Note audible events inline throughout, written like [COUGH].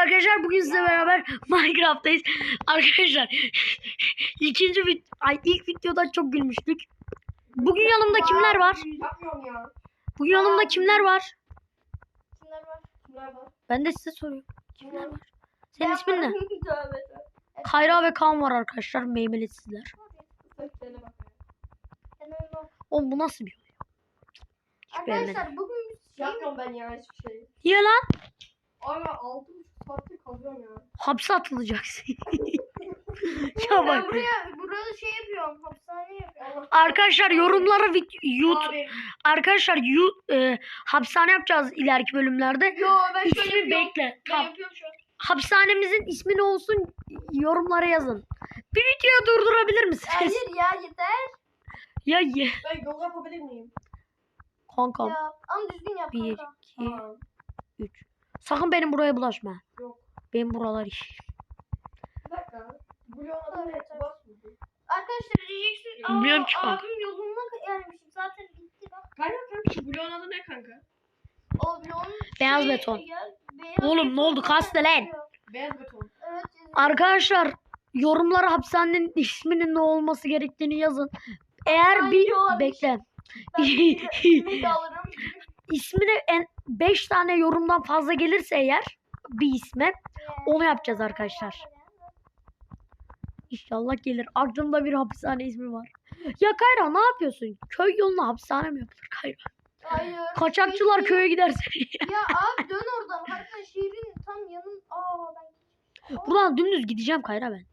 Merhaba arkadaşlar. Bugün sizle beraber Minecraft'tayız. Arkadaşlar ikinci vid ay ilk videoda çok gülmüştük. Bugün yanımda kimler var? Bugün yanımda kimler var? Kimler var? Kimler var? Ben de size soruyorum. Kimler var? Senin ismin ne? [LAUGHS] Kayra ve Kaan var arkadaşlar. Meymeletsizler. Oğlum bu nasıl bir oyun? Arkadaşlar bugün şey Yapmıyorum ben ya hiçbir şey. Niye lan? Abi altı kazıyorum ya. Hapse atılacaksın. [LAUGHS] ya ben bak. buraya burada şey yapıyorum. Hapishane yapıyorum. Arkadaşlar yorumlara vid- YouTube Abi arkadaşlar yu- e, hapishane yapacağız ileriki bölümlerde. Yo ben şöyle İsmi yapıyorum. bekle. Ben Tamam. yapıyorum şu an. Hapishanemizin ismi ne olsun yorumlara yazın. Bir video durdurabilir misiniz? Hayır ya yeter. Ya ye. ben yol yapabilir miyim? Kankam. Ya ama düzgün yap Bir, kanka. iki, Tamam. üç. Sakın benim buraya bulaşma. Yok. Benim buralar iş. Bir dakika. Bloğun adı ne? Evet, Bas mı? Arkadaşlar diyeceksin. Aa, Bilmiyorum ki kanka. abim yoluna gelmişim. Zaten bitti bak. Kanka kanka şu bloğun adı ne kanka? O bloğun Beyaz şeyi- beton. ya, beyaz Oğlum, ne beton oldu? Kastı lan. Beyaz beton. Evet. Arkadaşlar yorumlara hapishanenin isminin ne olması gerektiğini yazın. Eğer Ay, bir bekle. Ben [LAUGHS] de. İsmine en 5 tane yorumdan fazla gelirse eğer bir isme onu yapacağız arkadaşlar. İnşallah gelir. Aklımda bir hapishane ismi var. Ya Kayra ne yapıyorsun? Köy yoluna hapishane mi yapılır Kayra? Hayır. Kaçakçılar Şey- köye giderse. [LAUGHS] Ya abi dön oradan. Hatta şehrin tam yanın. Aa ben. Buradan dümdüz gideceğim Kayra ben.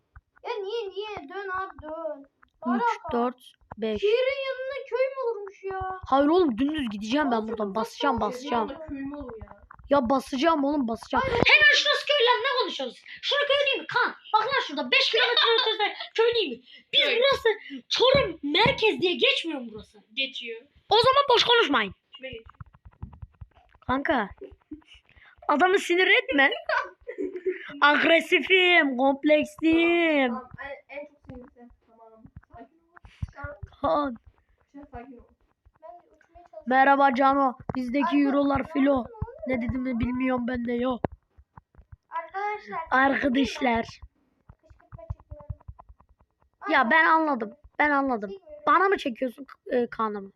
Ya niye niye? Dön abi dön. 3, Alaka. 4, 5. Şehrin yanında köy mü olurmuş ya? Hayır oğlum dümdüz gideceğim ben buradan. Basacağım basacağım. Adı köy mü olur ya? Ya basacağım oğlum basacağım. Hemen şurası köy lan ne konuşuyorsunuz? Şurada köy değil mi? Kan. Bak lan şurada 5 kilometre ötesinde köy değil mi? Biz Köy. burası Çorum merkez diye geçmiyor mu burası? Geçiyor. O zaman boş konuşmayın. Kime geçiyor? Kanka. Adamı sinir etme. [LAUGHS] Agresifim, kompleksliyim. Tamam en çok sinirlisi. Tamam. Sakin ol. Ben çalışıyorum. Merhaba Cano. Bizdeki Arka- eurolar filo. Ne dediğimi bilmiyorum ben de yok. Arkadaşlar. Arkadaşlar. Ya ben anladım. Ben anladım. Bana mı çekiyorsun e, kanımı?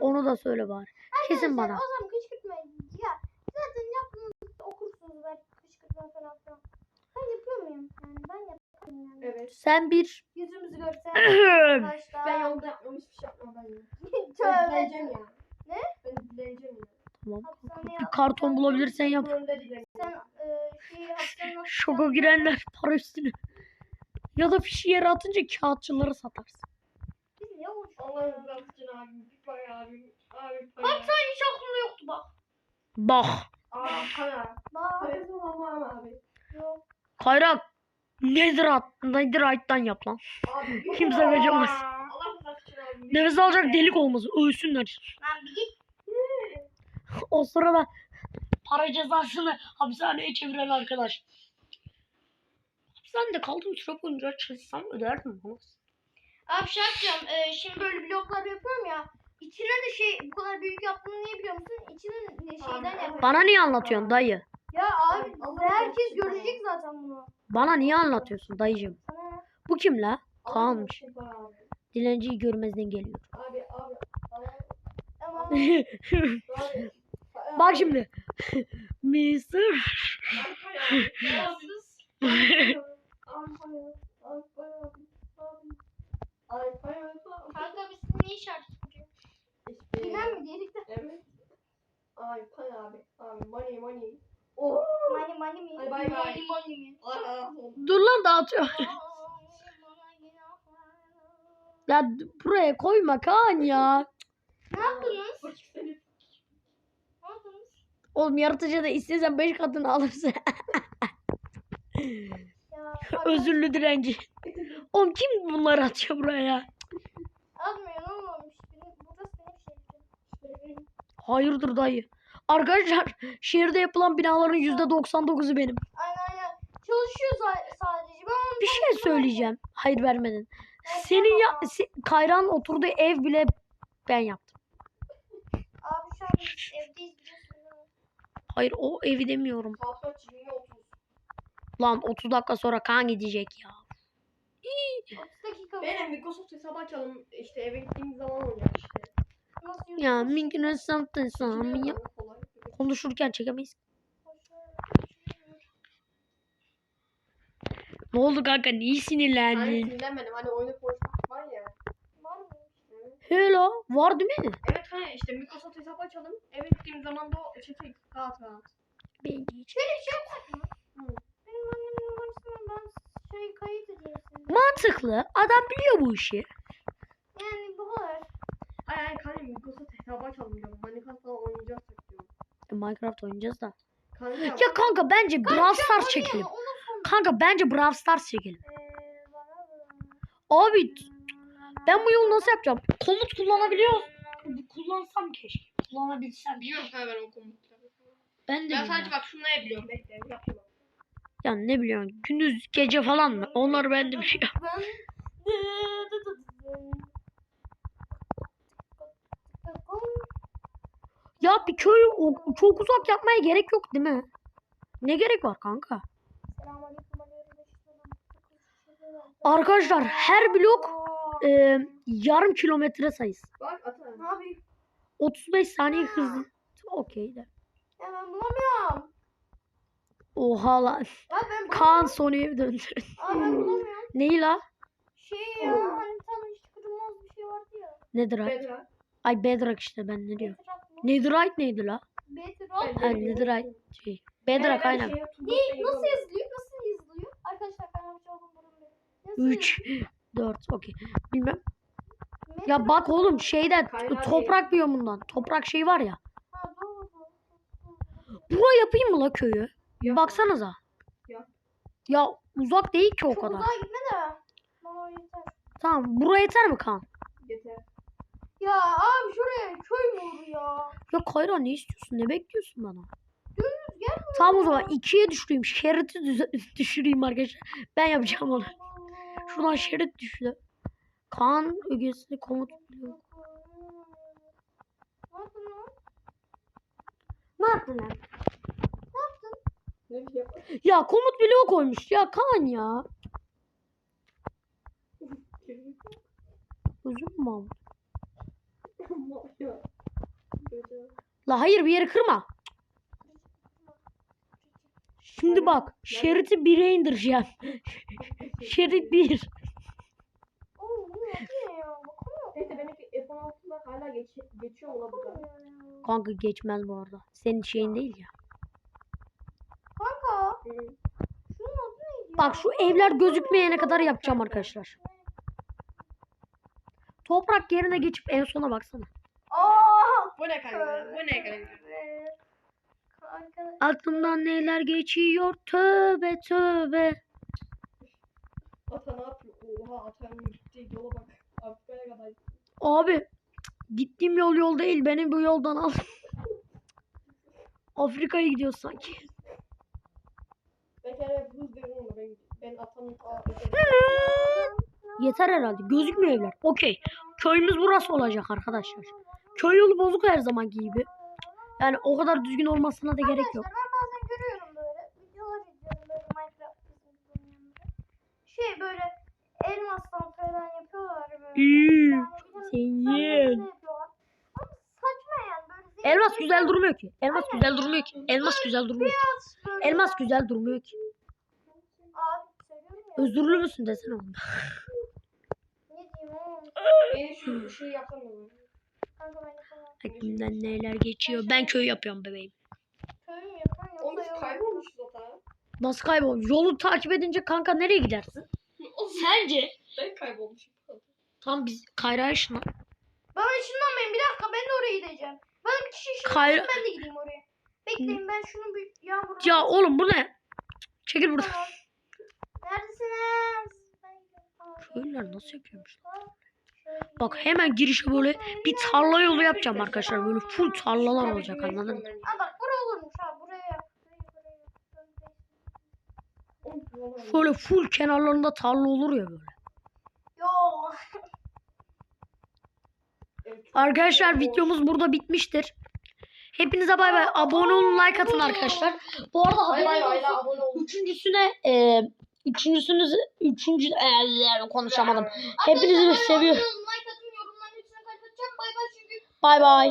Onu da söyle bari. Kesin Arkadaşlar, bana. O zaman kışkırtma. Ya zaten yaptığınızda okursunuz belki kışkırtma falan filan. Ben yapıyor muyum? Yani ben yapıyorum yani. Evet. Sen bir Yüzümüzü görsen. [CLEARS THROAT] Arkadaşlar. Yapmam hiçbir şey yapmam ben ya. [LAUGHS] Ben Tövbe. dileyeceğim ya. Ne? Ben dileyeceğim ya. tamam. Hapishaneye Bir karton bulabilirsen yap. Dileyeceğim. Sen e, şeyi Şoka girenler para üstüne. Ya da fişi yere atınca kağıtçıları satarsın. Biz ne olmuş? Allah'ım razı olsun abim. Bir abim. Abi. Bak sen hiç aklımda yoktu bak. Bak. Abi para. Bak. Parası olan var mı abi? Yok. Kayrak. Nedir at? Nedir ayıttan yap lan. Abi. Kimse kaçamaz. Allah razı olsun abim. Nefes alacak delik olmasın. Ölsünler. Lan bir git. O sırada para cezasını hapishaneye çeviren arkadaş. Hapishanede kaldığım süre boyunca çalışsam öderdim. Abi şey yapacağım. E, şimdi böyle bloklar yapıyorum ya. İçine de şey bu kadar büyük yaptığını niye biliyor musun? İçine de şeyden yapıyorum. Bana niye anlatıyorsun dayı? Ya abi herkes görecek zaten bunu. Bana niye anlatıyorsun dayıcım? Bu kim la? Kaan'mış. Dilenciyi görmezden geliyor. [LAUGHS] Abi abi. abi, Tamam. abi. Bak şimdi. [LAUGHS] Mr. Kanka biz ne işaret? Bilen mi diyelim de. Evet. Ay pay abi. Abi money money. Oh. Mani mani mi? Hadi bay bay. Mi? Aa, Dur lan dağıtıyor. Ya buraya koyma Kaan ya. Ne yaptınız? Oğlum yaratıcı da istesen 5 katını alırsın. [LAUGHS] Özürlü direnci. Oğlum kim bunları atıyor buraya? Hayırdır dayı. Arkadaşlar şehirde yapılan binaların %99'u benim. Aynen aynen. Çalışıyor sadece. Ben Bir şey söyleyeceğim. Hayır vermedin. Senin ya se- Kayran oturduğu ev bile ben yaptım. Abi şu an evdeyiz biliyorsun. Hayır o evi demiyorum. Kalkaç 20 30. Lan 30 dakika sonra kan gidecek ya. 30 dakika. Benim Microsoft hesabı açalım. İşte eve gittiğimiz zaman oynayacağız işte. Ya. Biliyorum, kolay. Konuşurken çekemeyiz. Ne oldu kanka? Niye sinirlendin? sinirlenmedim. Hani oyunu konuşmak var ya. Var mı? Hello. Var değil mi? Evet hani işte Microsoft hesabı açalım. Eve gittiğimiz zaman da o çekecek rahat rahat. Ben hiç- Şöyle bir şey? Hı. Benim annemin numarasını ben şey kayıt size. Mantıklı. Adam biliyor bu işi. Yani bu kadar. Ay ay kanka Microsoft hesabı açalım diyorum. Minecraft falan oynayacaksak diyorum. E, Minecraft oynayacağız da. Kanka Ya kanka bence Brawl Stars çekelim. Sonra. Kanka bence Brawl Stars çekelim. Abi ben bu yolu nasıl yapacağım? Komut kullanabiliyoruz. Kullansam keşke. Kullanabilsem. biliyorum ben o komutları. Ben de Ben sadece bak şunları biliyorum. Bekle yapayım. Ya ne biliyorsun? Gündüz gece falan mı? Onları ben de biliyorum. Ben Ya bir köy çok uzak yapmaya gerek yok değil mi? Ne gerek var kanka? Arkadaşlar her blok e, yarım kilometre sayısı. Bak ata. Ne yapayım? 35 saniye hızlı. Okey de. Ya ben bulamıyorum. Oha lan. Ya ben. Kaan Sony'ye döndü. Aa ben bulamıyorum. Neyi la? Şey ya hani hiç kırılmaz bir şey vardı ya. Netherite. Bedra. Ay Bedrock işte ben ne diyorum. Bedrock? Netherite neydi la? Bedrock. Ha Netherite şey. Bedrock aynen. Ne? Nasıl yazılıyor? Nasıl yazılıyor? Arkadaşlar ben yapmış olduğum durum benim. Nasıl 3 4 okey. Bilmem. Ya bak oğlum şeyden toprak biyomundan. Toprak şey var ya. Ha doğru doğru. Buraya yapayım mı la köyü? Yap. Baksanıza. Yap. Ya uzak değil ki o Çok kadar. uzağa gitme de. Bana o yeter. Tamam buraya yeter mi Kaan? Yeter. Ya abi şuraya köy mü olur ya? Ya Kayra ne istiyorsun? Ne bekliyorsun bana? Dümdüz gel? Tamam o zaman ikiye düşüreyim. Şeridi düze- [LAUGHS] düşüreyim arkadaşlar. Ben yapacağım onu. Şuradan şerit düştü. Kaan ögesi komut biliyor. Ne yaptın lan? Ne yaptın? Ya komut bloğu koymuş. Ya Kaan ya. Ya. Bedra. La hayır bir yeri kırma. Şimdi bak şeridi bire indireceğim. Şerit bir. Oğlum bu ne ya? Bakamıyorum. Neyse benimki F16'lar hala geç, geçiyor olabilir. Kanka geçmez bu arada. Senin şeyin değil ya. Kanka Hı. Bak şu evler gözükmeyene kadar yapacağım arkadaşlar. Toprak yerine geçip en sona baksana. Aa! Bu ne kanka? Bu ne kanka? Kanka. Aklımdan neler geçiyor tövbe tövbe. Ata ne yapıyor? Oha atanın gittiği yola bak. Afrika'ya kadar. Abi gittiğim yol yol değil beni bu yoldan al. Afrika'ya gidiyoruz sanki. Yeter herhalde. Gözükmüyor evler. Okey. Köyümüz burası olacak arkadaşlar. Köy yolu bozuk her zamanki gibi. Yani o kadar düzgün olmasına da gerek yok. Arkadaşlar ben bazen görüyorum böyle videolar izliyorum böyle Minecraft videolarında. Şey böyle elmastan falan yapıyorlar böyle. İyi. Yani Sen bilmiyorum, ye. böyle yapıyorlar. Ama saçma yani böyle zevkli Elmas güzel durmuyor ki. Elmas güzel durmuyor ki. Elmas güzel durmuyor ki. Elmas güzel durmuyor ki. Özürlü müsün desene oğlum. Ne diyeyim oğlum. Beni şu şey yapamıyorum. Ben. Aklımdan neler geçiyor. Ben köy yapıyorum bebeğim. Oğlum biz kaybolmuşuz ata. Nasıl kaybol? Yolu takip edince kanka nereye gidersin? Sence? Ben kaybolmuşum. Tam biz Kayra'ya ışınlan. Bana ışınlanmayın bir dakika ben de oraya gideceğim. Kayra- ben de gideyim oraya. Bekleyin ben şunu bir yağmur. Ya oğlum bu ne? Çekil buradan. Tamam. Neredesiniz? Köylüler nasıl yapıyormuş? Bak hemen girişe böyle bir tarla yolu yapacağım arkadaşlar. Böyle full tarlalar olacak anladın mı? Aa bak bura olurmuş ha buraya. Buraya buraya. Şöyle full kenarlarında tarla olur ya böyle. Yo. Arkadaşlar videomuz burada bitmiştir. Hepinize bay bay. Abone olun, like atın arkadaşlar. Bu arada Bay abone olun. Üçüncüsüne e, üçüncüsünüz üçüncü e, konuşamadım. Hepinizi seviyorum. Like atın yorumların hepsine kalp atacağım. Bay bay çünkü Bay bay.